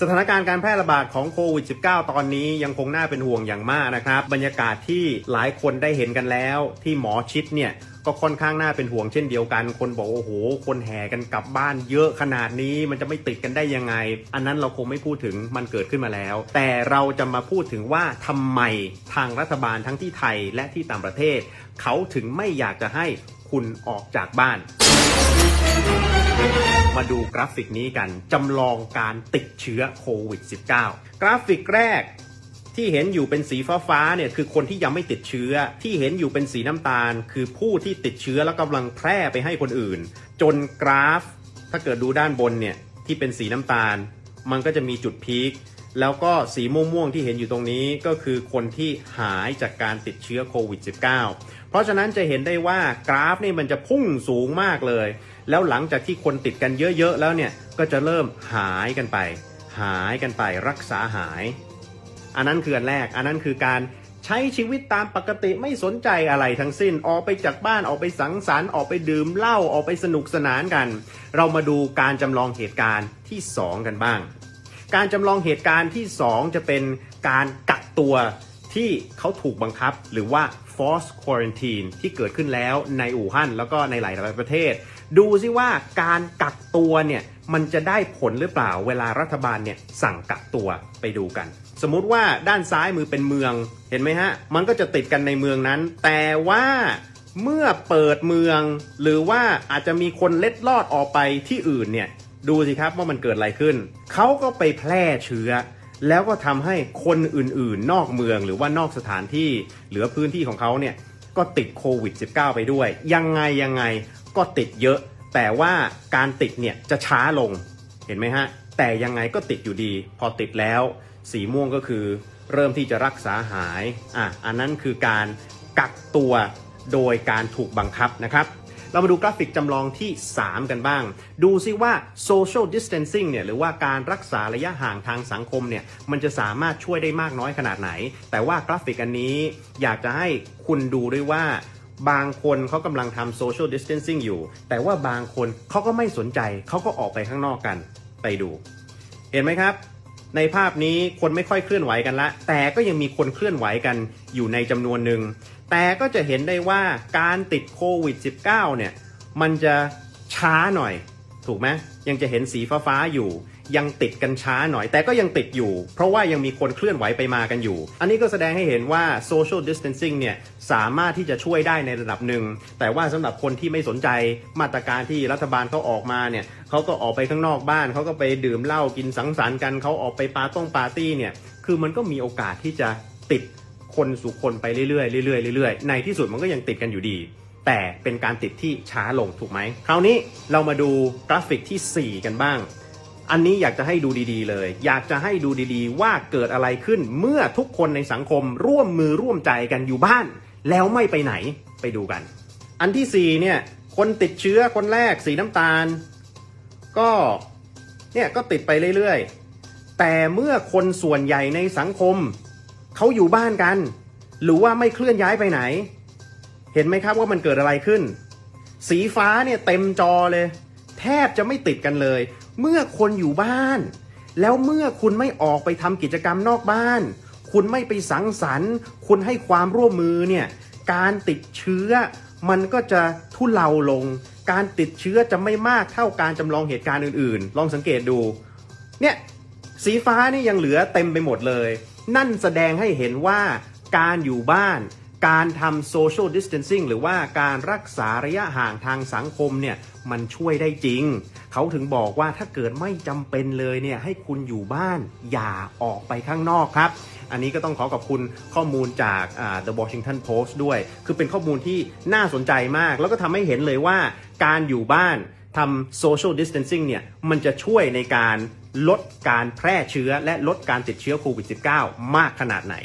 สถานการณ์การแพร่ระบาดของโควิด -19 ตอนนี้ยังคงน่าเป็นห่วงอย่างมากนะครับ บรรยากาศที่หลายคนได้เห็นกันแล้ว ที่หมอชิดเนี่ยก็ค่อนข้างน่าเป็นห่วงเช่นเดียวกัน คนบอกโอ้โห คนแห่กันกลับบ้านเยอะขนาดนี้มันจะไม่ติดกันได้ยังไง อันนั้นเราคงไม่พูดถึงมันเกิดขึ้นมาแล้ว แต่เราจะมาพูดถึงว่าทำไมทางรัฐบาลทั้งที่ไทยและที่ต่างประเทศ เขาถึงไม่อยากจะให้คุณออกจากบ้าน มาดูกราฟิกนี้กันจำลองการติดเชื้อโควิด -19 กราฟิกแรกที่เห็นอยู่เป็นสีฟ้าๆเนี่ยคือคนที่ยังไม่ติดเชื้อ ที่เห็นอยู่เป็นสีน้ำตาล คือผู้ที่ติดเชื้อแล้วกำลังแพร่ไปให้คนอื่น จนกราฟ ถ้าเกิดดูด้านบนเนี่ยที่เป็นสีน้ำตาล มันก็จะมีจุดพีค แล้วก็สีม่วงๆที่เห็นอยู่ตรงนี้ก็คือคนที่หายจากการติดเชื้อโควิด -19 เพราะฉะนั้นจะเห็นได้ว่ากราฟนี่มันจะพุ่งสูงมากเลย แล้วหลังจากที่คนติดกันเยอะๆแล้วเนี่ยก็จะเริ่มหายกันไป หายกันไปรักษาหาย อันนั้นคืออันแรก อันนั้นคือการใช้ชีวิตตามปกติไม่สนใจอะไรทั้งสิ้นออกไปจากบ้านออกไปสังสรรค์ออกไปดื่มเหล้าออกไปสนุกสนานกัน เรามาดูการจำลองเหตุการณ์ที่ 2 กันบ้าง การจำลองเหตุการณ์ที่ 2 จะเป็นการกักตัวที่เขาถูกบังคับ หรือว่า forced quarantine ที่เกิดขึ้นแล้วในอู่ฮั่นแล้วก็ในหลาย ๆ ประเทศ ดูซิว่าการกักตัวเนี่ยมันจะได้ผลหรือเปล่าเวลารัฐบาลเนี่ยสั่งกักตัวไปดูกัน สมมุติว่าด้านซ้ายมือเป็นเมืองเห็นไหมฮะ มันก็จะติดกันในเมืองนั้น แต่ว่าเมื่อเปิดเมือง หรือว่าอาจจะมีคนเล็ดลอดออกไปที่อื่นเนี่ย ดูสิครับว่ามันเกิดอะไรขึ้น เขาก็ไปแพร่เชื้อ แล้วก็ทำให้คนอื่นๆ นอกเมืองหรือว่านอกสถานที่เหลือพื้นที่ของเขาเนี่ยก็ติดโควิด -19 ไปด้วย ยังไงยังไงก็ติดเยอะ แต่ว่าการติดเนี่ยจะช้าลงเห็นไหมฮะ แต่ยังไงก็ติดอยู่ดี พอติดแล้ว สีม่วงก็คือ เริ่มที่จะรักษาหายอะอันนั้นคือการกักตัวโดยการถูกบังคับนะครับ เรามาดูกราฟิกจำลองที่ 3 กันบ้าง ดูซิว่า social distancing เนี่ยหรือว่าการรักษาระยะห่างทางสังคมเนี่ยมันจะสามารถช่วยได้มากน้อยขนาดไหน แต่ว่ากราฟิกอันนี้อยากจะให้คุณดูด้วยว่าบางคนเขากำลังทำ social distancing อยู่ แต่ว่าบางคนเขาก็ไม่สนใจเขาก็ออกไปข้างนอกกันไปดู เห็นไหมครับ ในภาพนี้คนไม่ค่อยเคลื่อนไหวกันละ แต่ก็ยังมีคนเคลื่อนไหวกันอยู่ในจำนวนหนึ่ง แต่ก็จะเห็นได้ว่าการติดโควิด -19 เนี่ย มันจะช้าหน่อย ถูกไหมยังจะเห็นสีฟ้าๆอยู่ ยังติดกันช้าหน่อย แต่ก็ยังติดอยู่ เพราะว่ายังมีคนเคลื่อนไหวไปมากันอยู่ อันนี้ก็แสดงให้เห็นว่า social distancing เนี่ยสามารถที่จะช่วยได้ในระดับหนึ่ง แต่ว่าสำหรับคนที่ไม่สนใจมาตรการที่รัฐบาลเขาออกมาเนี่ยเขาก็ออกไปข้างนอกบ้าน เขาก็ไปดื่มเหล้ากินสังสรรค์กันเขาออกไปปาร์ต้องปาร์ตี้เนี่ยคือมันก็มีโอกาสที่จะติดคนสู่คนไปเรื่อยๆเรื่อยๆเรื่อยๆในที่สุดมันก็ยังติดกันอยู่ดี แต่เป็นการติดที่ช้าลงถูกไหม คราวนี้เรามาดูกราฟิกที่ 4 กันบ้าง อันนี้อยากจะให้ดูดีๆเลย อยากจะให้ดูดีๆ ว่าเกิดอะไรขึ้นเมื่อทุกคนในสังคมร่วมมือร่วมใจกันอยู่บ้าน แล้วไม่ไปไหนไปดูกัน อันที่4เนี่ยคนติดเชื้อคนแรกสีน้ำตาล ก็เนี่ยก็ติดไปเรื่อยๆ แต่เมื่อคนส่วนใหญ่ในสังคม เขาอยู่บ้านกัน หรือว่าไม่เคลื่อนย้ายไปไหน เห็นไหมครับว่ามันเกิดอะไรขึ้น สีฟ้าเนี่ยเต็มจอเลย แทบจะไม่ติดกันเลย เมื่อคนอยู่บ้าน แล้วเมื่อคุณไม่ออกไปทำกิจกรรมนอกบ้าน คุณไม่ไปสังสรรค์ คุณให้ความร่วมมือเนี่ยการติดเชื้อมันก็จะทุเลาลง การติดเชื้อจะไม่มากเท่าการจำลองเหตุการณ์อื่นๆ ลองสังเกตดู เนี่ยสีฟ้านี่ยังเหลือเต็มไปหมดเลย นั่นแสดงให้เห็นว่าการอยู่บ้าน การทำ social distancing หรือว่าการรักษาระยะห่างทางสังคมเนี่ยมันช่วยได้จริง เขาถึงบอกว่าถ้าเกิดไม่จำเป็นเลยเนี่ยให้คุณอยู่บ้านอย่าออกไปข้างนอกครับ อันนี้ก็ต้องขอขอบคุณข้อมูลจาก The Washington Post ด้วย คือเป็นข้อมูลที่น่าสนใจมาก แล้วก็ทำให้เห็นเลยว่าการอยู่บ้านทำ social distancing เนี่ยมันจะช่วยในการลดการแพร่เชื้อและลดการติดเชื้อโควิด -19 มากขนาดไหน